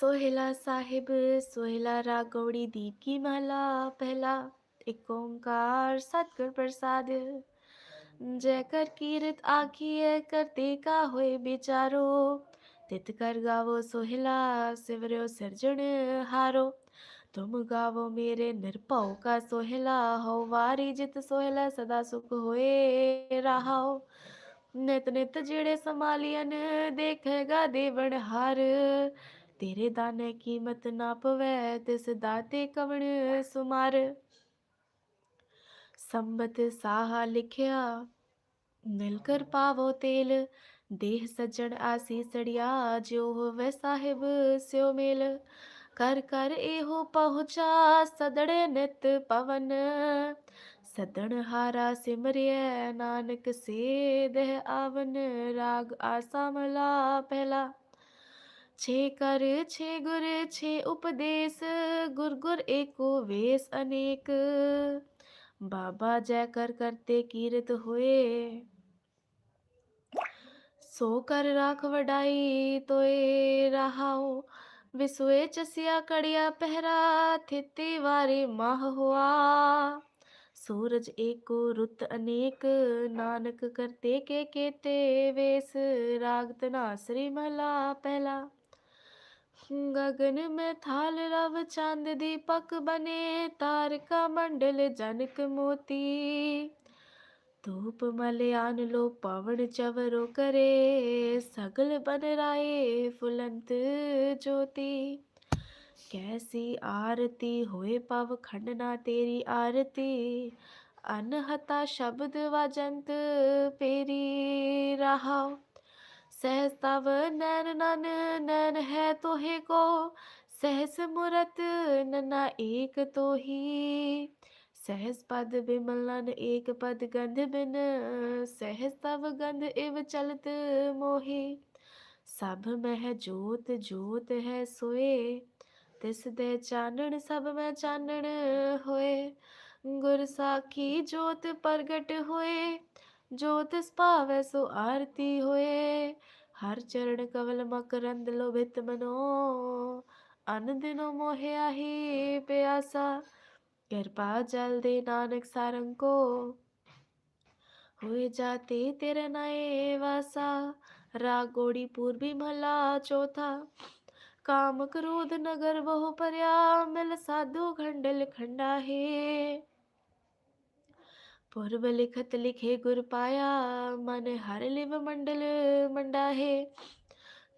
ਸੋਹਿਲਾ ਸਾਹਿਬ, ਸੋਹਿਲਾ ਰਾਗੋੜੀ ਦੀਪ ਕੀ ਮਾਲਾ? ਪਹਿਲਾ ਇੱਕ ਓੰਕਾਰ, ਸਤਗੁਰ ਪ੍ਰਸਾਦ। ਜੈ ਕਰ ਕੀਰਤ ਆਖੀਏ ਕਰਤੇ ਕਾ ਹੋਏ ਵਿਚਾਰੋ? ਤਿਤ ਕਰ ਗਾਵੋ ਸੋਹਿਲਾ, ਸਿਵਰਿਓ ਸਰਜਣ ਹਾਰੋ। ਤੁਮ ਗਾਵੋ ਮੇਰੇ ਨਿਰਭਉ ਕਾ ਸੋਹਿਲਾ ਹੋ ਵਾਰੀ ਜਿਤ ਸੋਹਿਲਾ ਸਦਾ ਸੁਖ ਹੋਏ ਰਹਾਓ। ਨਿਤ ਨਿਤ ਜਿਹੜੇ ਸਮਾਲੀਆਂ ਦੇਖੇਗਾ ਦੇਵਨ ਹਰ। ਤੇਰੇ ਦਾਨੇ ਕੀਮਤ ਨਾ ਪਵੈ, ਤਿਸ ਦਾਤੇ ਕਵਣ ਸੁਮਾਰ। ਸੰਬਤ ਸਾਹਾ ਲਿਖਿਆ ਮਿਲ ਕਰ ਪਾਵੋ ਤੇਲ, ਦੇਹ ਸੱਜਣ ਆਸੀ ਸੜਿਆ ਜੋ ਹੋਵੇ ਸਾਹਿਬ ਸਿਓ ਮੇਲ। ਕਰ ਕਰ ਇਹੋ ਪਹੁੰਚਾ ਸਦੜੇ ਨਿਤ ਪਵਨ। ਸਦਣ ਹਾਰਾ ਸਿਮਰਿਐ, ਨਾਨਕ ਸੇ ਦਹਿ ਆਵਨ, ਰਾਗ ਆਸਾ ਮਲਾ ਪਹਿਲਾ। ਛੇ ਕਰ ਛੇ ਗੁਰ ਛੇ ਉਪਦੇਸ ਗੁਰ ਗੁਰ ਏਕੋ ਵੇਸ ਅਨੇਕ ਬਾਬਾ ਜੈ ਕਰ ਕਰਤੇ ਕੀਰਤ ਹੋਏ ਸੋ ਕਰ ਰਾਖ ਵਡਾਈ ਤੋਏ ਰਹਾਓ ਵਿਸੋਏ ਚਸਿਆ ਕੜਿਆ ਪਹਿਰਾ ਥਿਤੀ ਵਾਰੇ ਮਾਹ ਹੋਆ ਸੂਰਜ ਏਕੋ ਰੁੱਤ ਅਨੇਕ ਨਾਨਕ ਕਰਤੇ ਕੇ ਕੇਤੇ ਵੇਸ ਰਾਗ ਤਨਾਸਰੀ ਮਹਲਾ ਪਹਿਲਾ ਗगन ਮੈਂ ਥਾਲ ਰਵ ਚੰਦ ਦੀਪਕ ਬਨੇ, ਤਾਰਕਾ ਮੰਡਲ ਜਨਕ ਮੋਤੀ। ਧੂਪ ਮਲਿਆਨ ਲੋ ਪਵਨ ਚਵਰੋ ਕਰੇ, ਸਗਲ ਬਨ ਰਾਏ ਫੁਲੰਤ ਜੋਤੀ। ਕੈਸੀ ਆਰਤੀ ਹੋਏ ਪਵ ਖੰਡਨਾ ਤੇਰੀ ਆਰਤੀ, ਅਨਹਤਾ ਸ਼ਬਦ ਵਜੰਤ ਪੇਰੀ ਰਹਾਉ सहस्ताव नैन नन नैन है तो हे को सहस मुरत नना एक तो ही सहस पद विमल नन एक पद गंध बिन सहस तव गंध इव चलत मोहे। सब मह जोत जोत है सोए, तिस दे चानण सब मह चानण होए। गुर साखी जोत प्रगट होए ਜੋ ਤਿਸ ਭਾਵੈ ਸੋ ਆਰਤੀ ਹੋਏ। ਹਰ ਚਰਨ ਕਵਲ ਮਕਰੰਦ ਲੋਭਿਤ ਮਨੋ। ਅਨ ਦਿਨੋ ਮੋਹਿਆ ਹੀ ਪਿਆਸਾ। ਕਿਰਪਾ ਜਲ ਦੇ ਨਾਨਕ ਸਾਰੰਗ ਕੋ। ਹੋਏ ਜਾਤੇ ਤੇਰੇ ਨਾਏ ਵਾਸਾ। ਰਾਗ ਗੋੜੀ ਪੂਰਬੀ ਮਹਲਾ ਚੌਥਾ। ਕਾਮ ਕ੍ਰੋਧ ਨਗਰ ਬਹੁ ਪਰਿਆ ਮਿਲ ਸਾਧੂ ਖੰਡਲ ਖੰਡਾ ਪੁਰਬ ਲਿਖਤ ਲਿਖੇ ਗੁਰ ਪਾਇਆ ਮਨ ਹਰ ਲਿਵ ਮੰਡਲ ਮੰਡਾ ਹੈ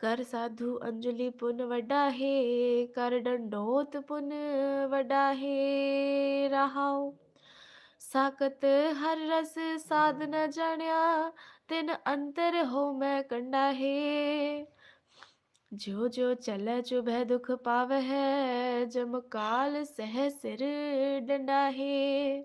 ਕਰ ਸਾਧੂ ਅੰਜਲੀ ਪੁਨ ਵਡਾ ਹੈ ਕਰ ਡੰਡੋਤ ਪੁਨ ਵੱਡਾ ਹੈ ਰਹਾਉ ਸਾਕਤ ਹਰ ਰਸ ਸਾਧ ਨ ਜਾਣਿਆ ਤਿਨ ਅੰਤਰ ਹੋ ਮੈਂ ਕੰਡਾ ਹੈ ਜੋ ਜੋ ਚਲੇ ਚੁਭੈ ਦੁਖ ਪਾਵਹਿ ਜਮ ਕਾਲ ਸਹਿ ਸਿਰ ਡੰਡਾਹੇ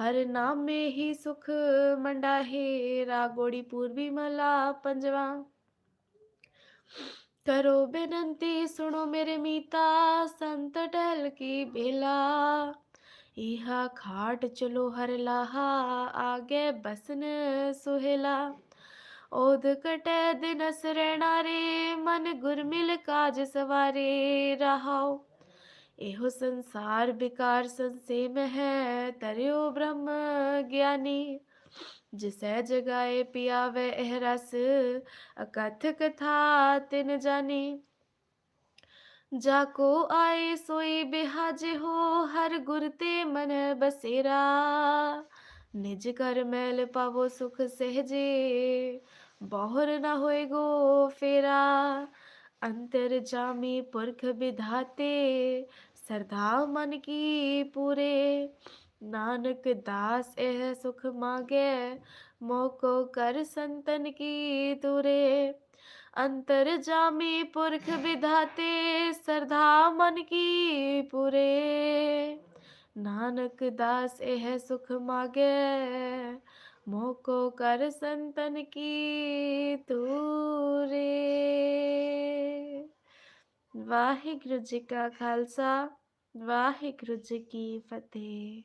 ਹਰ ਨਾਮੇ ਹੀ ਸੁਖ ਮੰਡਾ ਹੈ ਰਾਗੋੜੀ ਪੂਰਬੀ ਮਲਾ ਪੰਜਵਾ ਕਰੋ ਬੇਨੰਤੀ ਸੁਣੋ ਮੇਰੇ ਮੀਤਾ ਸੰਤ ਟਹਿਲ ਕੀ ਬੇਲਾ ਇਹਾ ਖਾਟ ਚਲੋ ਹਰ ਲਾਹਾ ਆਗੇ ਬਸਨ ਸੁਹੇਲਾ ओध कटे दिन सरैणा रे मन गुरमिल काज सवारे रहाओ एहो संसार विकार संसेम है, तरयो ब्रह्म ज्ञानी। जिसे जगाए पिया वे एह रस, अकथ कथा तिन जानी। जाको आए सोई बिहाज हो, हर गुरते मन बसेरा। निज कर मैल पावो सुख सहजे, बहुर न होए गो फेरा। अंतर्जामी पुरख विधाते ਸਰਦਾ ਮਨ ਕੀ ਪੂਰੇ? ਨਾਨਕ ਦਾਸ ਇਹ ਸੁਖ ਮਾਗੇ। ਮੋਕੋ ਕਰ ਸੰਤਨ ਕੀ ਤੁਰੇ? ਅੰਤਰ ਜਾਮੀ ਪੁਰਖ ਵਿਧਾਤੇ ਸਰਧਾ ਮਨ ਕੀ ਪੁਰੇ? ਨਾਨਕ ਦਾਸ ਇਹ ਸੁਖ ਮਾਗੇ। ਮੋਕੋ ਕਰ ਸੰਤਨ ਕੀ ਤੂਰੇ? ਵਾਹਿਗੁਰੂ ਜੀ ਕਾ ਖਾਲਸਾ। ਵਾਹਿਗੁਰੂ ਜੀ ਕੀ ਫਤਿਹ।